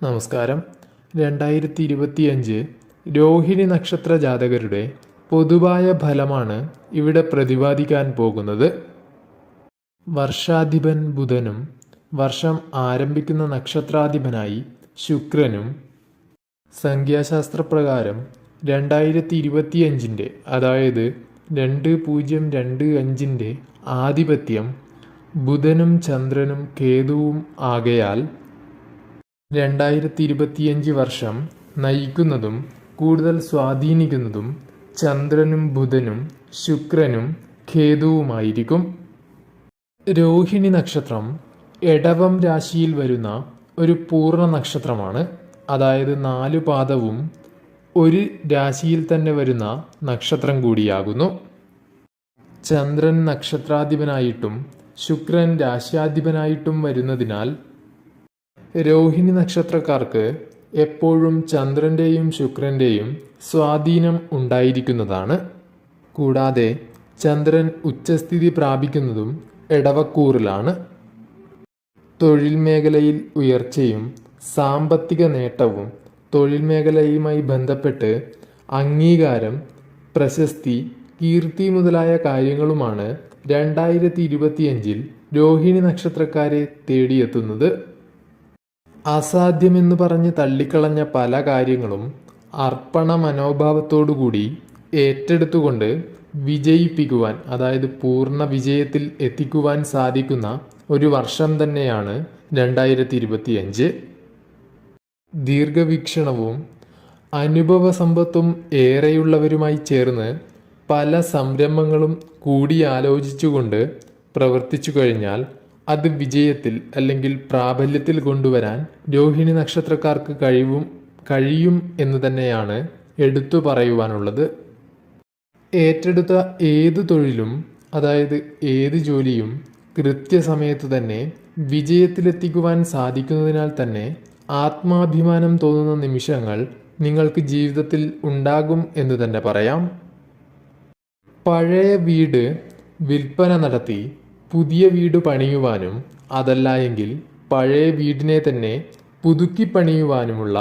നമസ്കാരം. രണ്ടായിരത്തി ഇരുപത്തിയഞ്ച് രോഹിണി നക്ഷത്ര ജാതകരുടെ പൊതുവായ ഫലമാണ് ഇവിടെ പ്രതിപാദിക്കാൻ പോകുന്നത്. വർഷാധിപൻ ബുധനും വർഷം ആരംഭിക്കുന്ന നക്ഷത്രാധിപനായി ശുക്രനും സംഖ്യാശാസ്ത്രപ്രകാരം രണ്ടായിരത്തി ഇരുപത്തിയഞ്ചിന്റെ അതായത് രണ്ട് പൂജ്യം രണ്ട് അഞ്ചിന്റെ ആധിപത്യം ബുധനും ചന്ദ്രനും കേതുവും ആകയാൽ രണ്ടായിരത്തി ഇരുപത്തിയഞ്ച് വർഷം നയിക്കുന്നതും കൂടുതൽ സ്വാധീനിക്കുന്നതും ചന്ദ്രനും ബുധനും ശുക്രനും ഖേതുവുമായിരിക്കും രോഹിണി നക്ഷത്രം എടവം രാശിയിൽ വരുന്ന ഒരു പൂർണ നക്ഷത്രമാണ്. അതായത് നാലു പാദവും ഒരു രാശിയിൽ തന്നെ വരുന്ന നക്ഷത്രം കൂടിയാകുന്നു. ചന്ദ്രൻ നക്ഷത്രാധിപനായിട്ടും ശുക്രൻ രാശ്യാധിപനായിട്ടും വരുന്നതിനാൽ രോഹിണി നക്ഷത്രക്കാർക്ക് എപ്പോഴും ചന്ദ്രന്റെയും ശുക്രന്റെയും സ്വാധീനം ഉണ്ടായിരിക്കുന്നതാണ്. കൂടാതെ ചന്ദ്രൻ ഉച്ചസ്ഥിതി പ്രാപിക്കുന്നതും എടവക്കൂറിലാണ്. തൊഴിൽ മേഖലയിൽ ഉയർച്ചയും സാമ്പത്തിക നേട്ടവും തൊഴിൽ മേഖലയുമായി ബന്ധപ്പെട്ട് അംഗീകാരം പ്രശസ്തി കീർത്തി മുതലായ കാര്യങ്ങളുമാണ് രണ്ടായിരത്തി ഇരുപത്തിയഞ്ചിൽ രോഹിണി നക്ഷത്രക്കാരെ തേടിയെത്തുന്നത്. അസാധ്യമെന്ന് പറഞ്ഞ് തള്ളിക്കളഞ്ഞ പല കാര്യങ്ങളും അർപ്പണ മനോഭാവത്തോടുകൂടി ഏറ്റെടുത്തുകൊണ്ട് വിജയിപ്പിക്കുവാൻ അതായത് പൂർണ വിജയത്തിൽ എത്തിക്കുവാൻ സാധിക്കുന്ന ഒരു വർഷം തന്നെയാണ് രണ്ടായിരത്തി ഇരുപത്തിയഞ്ച് ദീർഘവീക്ഷണവും അനുഭവ സമ്പത്തും ഏറെയുള്ളവരുമായി ചേർന്ന് പല സംരംഭങ്ങളും കൂടിയാലോചിച്ചുകൊണ്ട് പ്രവർത്തിച്ചു കഴിഞ്ഞാൽ അത് വിജയത്തിൽ അല്ലെങ്കിൽ പ്രാബല്യത്തിൽ കൊണ്ടുവരാൻ രോഹിണി നക്ഷത്രക്കാർക്ക് കഴിവും കഴിയും എന്ന് തന്നെയാണ് എടുത്തു പറയുവാനുള്ളത്. ഏറ്റെടുത്ത ഏത് തൊഴിലും അതായത് ഏത് ജോലിയും കൃത്യസമയത്ത് തന്നെ വിജയത്തിലെത്തിക്കുവാൻ സാധിക്കുന്നതിനാൽ തന്നെ ആത്മാഭിമാനം തോന്നുന്ന നിമിഷങ്ങൾ നിങ്ങൾക്ക് ജീവിതത്തിൽ ഉണ്ടാകും എന്ന് തന്നെ പറയാം. പഴയ വീട് വിൽപ്പന നടത്തി പുതിയ വീട് പണിയുവാനും അതല്ല എങ്കിൽ പഴയ വീടിനെ തന്നെ പുതുക്കി പണിയുവാനുമുള്ള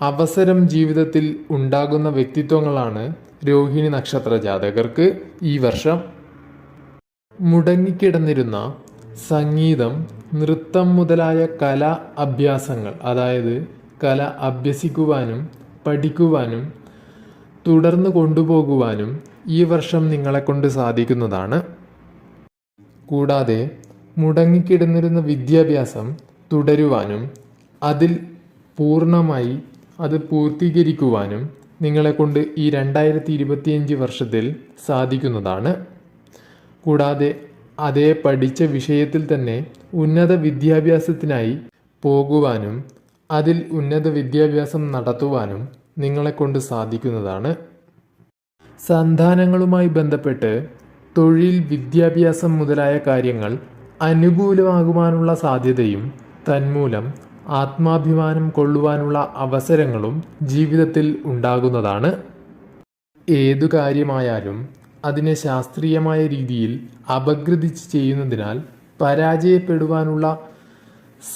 അവസരം ജീവിതത്തിൽ ഉണ്ടാകുന്ന വ്യക്തിത്വങ്ങളാണ് രോഹിണി നക്ഷത്ര ജാതകർക്ക് ഈ വർഷം. മുടങ്ങിക്കിടന്നിരുന്ന സംഗീതം നൃത്തം മുതലായ കല അഭ്യാസങ്ങൾ അതായത് കല അഭ്യസിക്കുവാനും പഠിക്കുവാനും തുടർന്ന് കൊണ്ടുപോകുവാനും ഈ വർഷം നിങ്ങളെക്കൊണ്ട് സാധിക്കുന്നതാണ്. കൂടാതെ മുടങ്ങിക്കിടന്നിരുന്ന വിദ്യാഭ്യാസം തുടരുവാനും അതിൽ പൂർണമായി അത് പൂർത്തീകരിക്കുവാനും നിങ്ങളെക്കൊണ്ട് ഈ രണ്ടായിരത്തി ഇരുപത്തിയഞ്ച് വർഷത്തിൽ സാധിക്കുന്നതാണ്. കൂടാതെ അതേ പഠിച്ച വിഷയത്തിൽ തന്നെ ഉന്നത വിദ്യാഭ്യാസത്തിനായി പോകുവാനും അതിൽ ഉന്നത വിദ്യാഭ്യാസം നടത്തുവാനും നിങ്ങളെക്കൊണ്ട് സാധിക്കുന്നതാണ്. സന്താനങ്ങളുമായി ബന്ധപ്പെട്ട് തൊഴിൽ വിദ്യാഭ്യാസം മുതലായ കാര്യങ്ങൾ അനുകൂലമാകുവാനുള്ള സാധ്യതയും തന്മൂലം ആത്മാഭിമാനം കൊള്ളുവാനുള്ള അവസരങ്ങളും ജീവിതത്തിൽ ഉണ്ടാകുന്നതാണ്. ഏതു കാര്യമായാലും അതിനെ ശാസ്ത്രീയമായ രീതിയിൽ അപഗ്രഥിച്ച് ചെയ്യുന്നതിനാൽ പരാജയപ്പെടുവാനുള്ള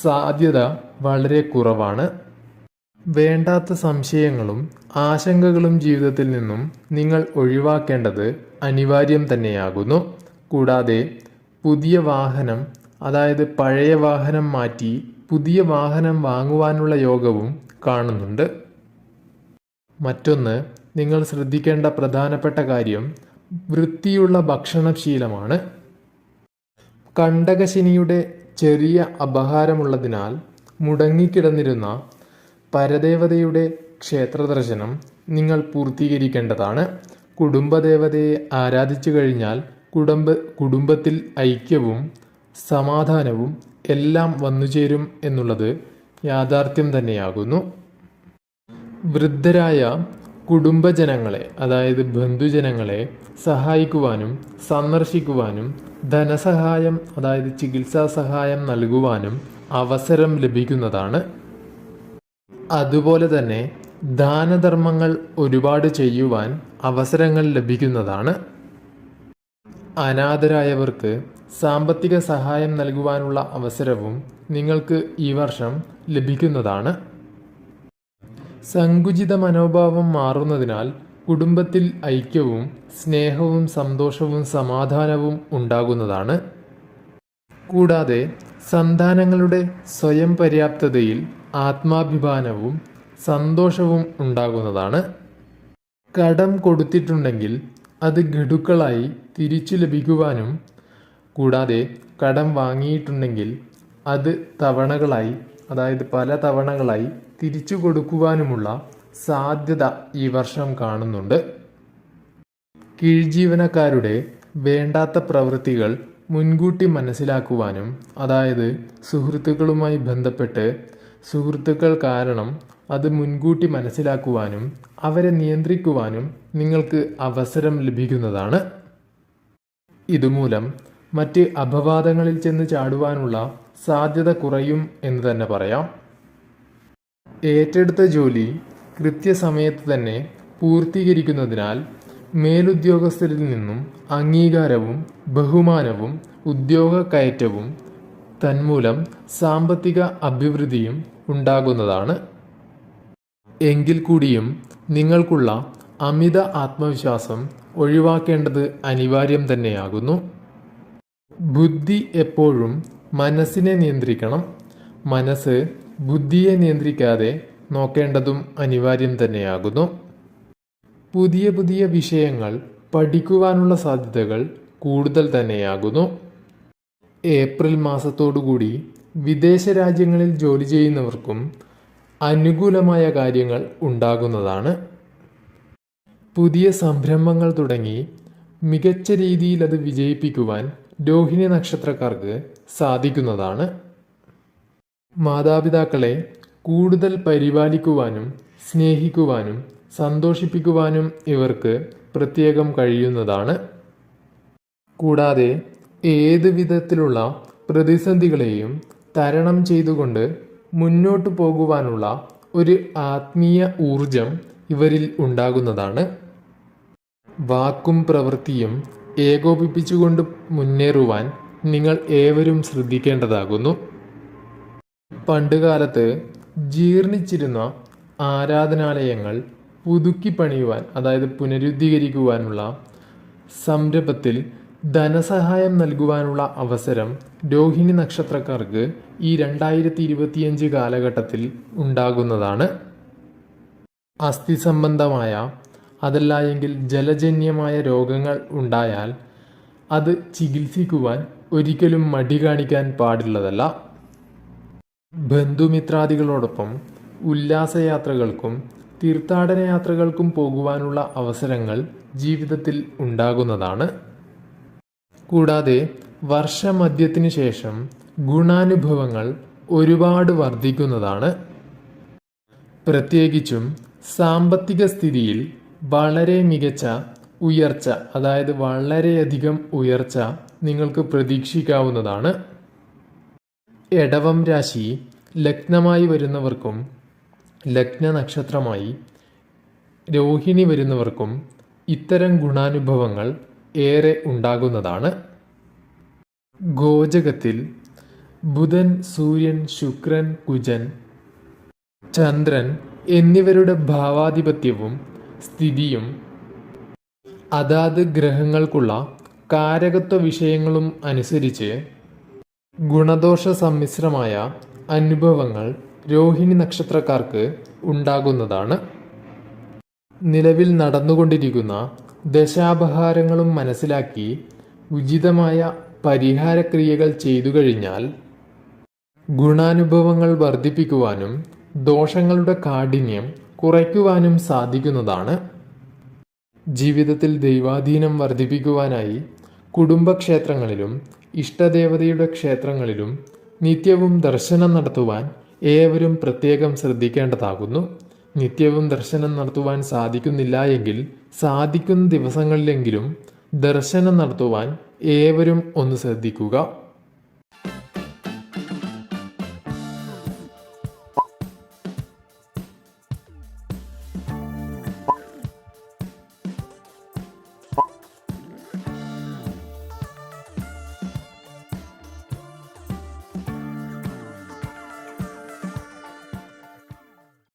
സാധ്യത വളരെ കുറവാണ്. വേണ്ടാത്ത സംശയങ്ങളും ആശങ്കകളും ജീവിതത്തിൽ നിന്നും നിങ്ങൾ ഒഴിവാക്കേണ്ടത് അനിവാര്യം തന്നെയാകുന്നു. കൂടാതെ പുതിയ വാഹനം അതായത് പഴയ വാഹനം മാറ്റി പുതിയ വാഹനം വാങ്ങുവാനുള്ള യോഗവും കാണുന്നുണ്ട്. മറ്റൊന്ന് നിങ്ങൾ ശ്രദ്ധിക്കേണ്ട പ്രധാനപ്പെട്ട കാര്യം വൃത്തിയുള്ള ഭക്ഷണശീലമാണ്. കണ്ടകശനിയുടെ ചെറിയ അപഹാരമുള്ളതിനാൽ മുടങ്ങിക്കിടന്നിരുന്ന പരദേവതയുടെ ക്ഷേത്രദർശനം നിങ്ങൾ പൂർത്തീകരിക്കേണ്ടതാണ്. കുടുംബദേവതയെ ആരാധിച്ചു കഴിഞ്ഞാൽ കുടുംബ കുടുംബത്തിൽ ഐക്യവും സമാധാനവും എല്ലാം വന്നുചേരും എന്നുള്ളത് യാഥാർത്ഥ്യം തന്നെയാകുന്നു. വൃദ്ധരായ കുടുംബജനങ്ങളെ അതായത് ബന്ധുജനങ്ങളെ സഹായിക്കുവാനും സന്ദർശിക്കുവാനും ധനസഹായം അതായത് ചികിത്സാ സഹായം നൽകുവാനും അവസരം ലഭിക്കുന്നതാണ്. അതുപോലെ തന്നെ ദാനധർമ്മങ്ങൾ ഒരുപാട് ചെയ്യുവാൻ അവസരങ്ങൾ ലഭിക്കുന്നതാണ്. അനാഥരായവർക്ക് സാമ്പത്തിക സഹായം നൽകുവാനുള്ള അവസരവും നിങ്ങൾക്ക് ഈ വർഷം ലഭിക്കുന്നതാണ്. സങ്കുചിത മനോഭാവം മാറുന്നതിനാൽ കുടുംബത്തിൽ ഐക്യവും സ്നേഹവും സന്തോഷവും സമാധാനവും ഉണ്ടാകുന്നതാണ്. കൂടാതെ സന്താനങ്ങളുടെ സ്വയം പര്യാപ്തതയിൽ ആത്മാഭിമാനവും സന്തോഷവും ഉണ്ടാകുന്നതാണ്. കടം കൊടുത്തിട്ടുണ്ടെങ്കിൽ അത് ഗഡുക്കളായി തിരിച്ചു ലഭിക്കുവാനും കൂടാതെ കടം വാങ്ങിയിട്ടുണ്ടെങ്കിൽ അത് തവണകളായി അതായത് പല തവണകളായി തിരിച്ചു കൊടുക്കുവാനുമുള്ള സാധ്യത ഈ വർഷം കാണുന്നുണ്ട്. കീഴ്ജീവനക്കാരുടെ വേണ്ടാത്ത പ്രവൃത്തികൾ മുൻകൂട്ടി മനസ്സിലാക്കുവാനും അതായത് സുഹൃത്തുക്കളുമായി ബന്ധപ്പെട്ട് സുഹൃത്തുക്കൾ കാരണം അത് മുൻകൂട്ടി മനസ്സിലാക്കുവാനും അവരെ നിയന്ത്രിക്കുവാനും നിങ്ങൾക്ക് അവസരം ലഭിക്കുന്നതാണ്. ഇതുമൂലം മറ്റ് അപവാദങ്ങളിൽ ചെന്ന് ചാടുവാനുള്ള സാധ്യത കുറയും എന്ന് തന്നെ പറയാം. ഏറ്റെടുത്ത ജോലി കൃത്യസമയത്ത് തന്നെ പൂർത്തീകരിക്കുന്നതിനാൽ മേലുദ്യോഗസ്ഥരിൽ നിന്നും അംഗീകാരവും ബഹുമാനവും ഉദ്യോഗ കയറ്റവും തന്മൂലം സാമ്പത്തിക അഭിവൃദ്ധിയും ഉണ്ടാകുന്നതാണ്. എങ്കിൽ കൂടിയും നിങ്ങൾക്കുള്ള അമിത ആത്മവിശ്വാസം ഒഴിവാക്കേണ്ടത് അനിവാര്യം തന്നെയാകുന്നു. ബുദ്ധി എപ്പോഴും മനസ്സിനെ നിയന്ത്രിക്കണം. മനസ്സ് ബുദ്ധിയെ നിയന്ത്രിക്കാതെ നോക്കേണ്ടതും അനിവാര്യം തന്നെയാകുന്നു. പുതിയ പുതിയ വിഷയങ്ങൾ പഠിക്കുവാനുള്ള സാധ്യതകൾ കൂടുതൽ തന്നെയാകുന്നു. ഏപ്രിൽ മാസത്തോടുകൂടി വിദേശ രാജ്യങ്ങളിൽ ജോലി ചെയ്യുന്നവർക്കും അനുകൂലമായ കാര്യങ്ങൾ ഉണ്ടാകുന്നതാണ്. പുതിയ സംരംഭങ്ങൾ തുടങ്ങി മികച്ച രീതിയിൽ അത് വിജയിപ്പിക്കുവാൻ രോഹിണി നക്ഷത്രക്കാർക്ക് സാധിക്കുന്നതാണ്. മാതാപിതാക്കളെ കൂടുതൽ പരിപാലിക്കുവാനും സ്നേഹിക്കുവാനും സന്തോഷിപ്പിക്കുവാനും ഇവർക്ക് പ്രത്യേകം കഴിയുന്നതാണ്. കൂടാതെ ഏത് വിധത്തിലുള്ള പ്രതിസന്ധികളെയും തരണം ചെയ്തുകൊണ്ട് മുന്നോട്ട് പോകുവാനുള്ള ഒരു ആത്മീയ ഊർജം ഇവരിൽ ഉണ്ടാകുന്നതാണ്. വാക്കും പ്രവൃത്തിയും ഏകോപിപ്പിച്ചുകൊണ്ട് മുന്നേറുവാൻ നിങ്ങൾ ഏവരും ശ്രദ്ധിക്കേണ്ടതാകുന്നു. പണ്ടുകാലത്ത് ജീർണിച്ചിരുന്ന ആരാധനാലയങ്ങൾ പുതുക്കി പണിയുവാൻ അതായത് പുനരുദ്ധീകരിക്കുവാനുള്ള സംരംഭത്തിൽ ധനസഹായം നൽകുവാനുള്ള അവസരം രോഹിണി നക്ഷത്രക്കാർക്ക് ഈ രണ്ടായിരത്തി ഇരുപത്തിയഞ്ച് കാലഘട്ടത്തിൽ ഉണ്ടാകുന്നതാണ്. അസ്ഥി സംബന്ധമായ അതല്ല എങ്കിൽ ജലജന്യമായ രോഗങ്ങൾ ഉണ്ടായാൽ അത് ചികിത്സിക്കുവാൻ ഒരിക്കലും മടി കാണിക്കാൻ പാടുള്ളതല്ല ബന്ധുമിത്രാദികളോടൊപ്പം ഉല്ലാസയാത്രകൾക്കും തീർത്ഥാടന യാത്രകൾക്കും പോകുവാനുള്ള അവസരങ്ങൾ ജീവിതത്തിൽ ഉണ്ടാകുന്നതാണ്. കൂടാതെ വർഷമധ്യത്തിനു ശേഷം ഗുണാനുഭവങ്ങൾ ഒരുപാട് വർദ്ധിക്കുന്നതാണ്. പ്രത്യേകിച്ചും സാമ്പത്തിക സ്ഥിതിയിൽ വളരെ മികച്ച ഉയർച്ച അതായത് വളരെയധികം ഉയർച്ച നിങ്ങൾക്ക് പ്രതീക്ഷിക്കാവുന്നതാണ്. എടവം രാശി ലഗ്നമായി വരുന്നവർക്കും ലഗ്ന നക്ഷത്രമായി രോഹിണി വരുന്നവർക്കും ഇത്തരം ഗുണാനുഭവങ്ങൾ ഏറെ ഉണ്ടാകുന്നതാണ്. ഗോചകത്തിൽ ബുധൻ സൂര്യൻ ശുക്രൻ കുജൻ ചന്ദ്രൻ എന്നിവരുടെ ഭാവാധിപത്യവും സ്ഥിതിയും അതാത് ഗ്രഹങ്ങൾക്കുള്ള കാരകത്വ വിഷയങ്ങളും അനുസരിച്ച് ഗുണദോഷ സമ്മിശ്രമായ അനുഭവങ്ങൾ രോഹിണി നക്ഷത്രക്കാർക്ക് ഉണ്ടാകുന്നതാണ്. നിലവിൽ നടന്നുകൊണ്ടിരിക്കുന്ന ദശാപഹാരങ്ങളും മനസ്സിലാക്കി ഉചിതമായ പരിഹാരക്രിയകൾ ചെയ്തു കഴിഞ്ഞാൽ ഗുണാനുഭവങ്ങൾ വർദ്ധിപ്പിക്കുവാനും ദോഷങ്ങളുടെ കാഠിന്യം കുറയ്ക്കുവാനും സാധിക്കുന്നതാണ്. ജീവിതത്തിൽ ദൈവാധീനം വർദ്ധിപ്പിക്കുവാനായി കുടുംബക്ഷേത്രങ്ങളിലും ഇഷ്ടദേവതയുടെ ക്ഷേത്രങ്ങളിലും നിത്യവും ദർശനം നടത്തുവാൻ ഏവരും പ്രത്യേകം ശ്രദ്ധിക്കേണ്ടതാകുന്നു. നിത്യവും ദർശനം നടത്തുവാൻ സാധിക്കുന്നില്ല എങ്കിൽ സാധിക്കുന്ന ദിവസങ്ങളിലെങ്കിലും ദർശനം നടത്തുവാൻ ഏവരും ഒന്ന് ശ്രദ്ധിക്കുക.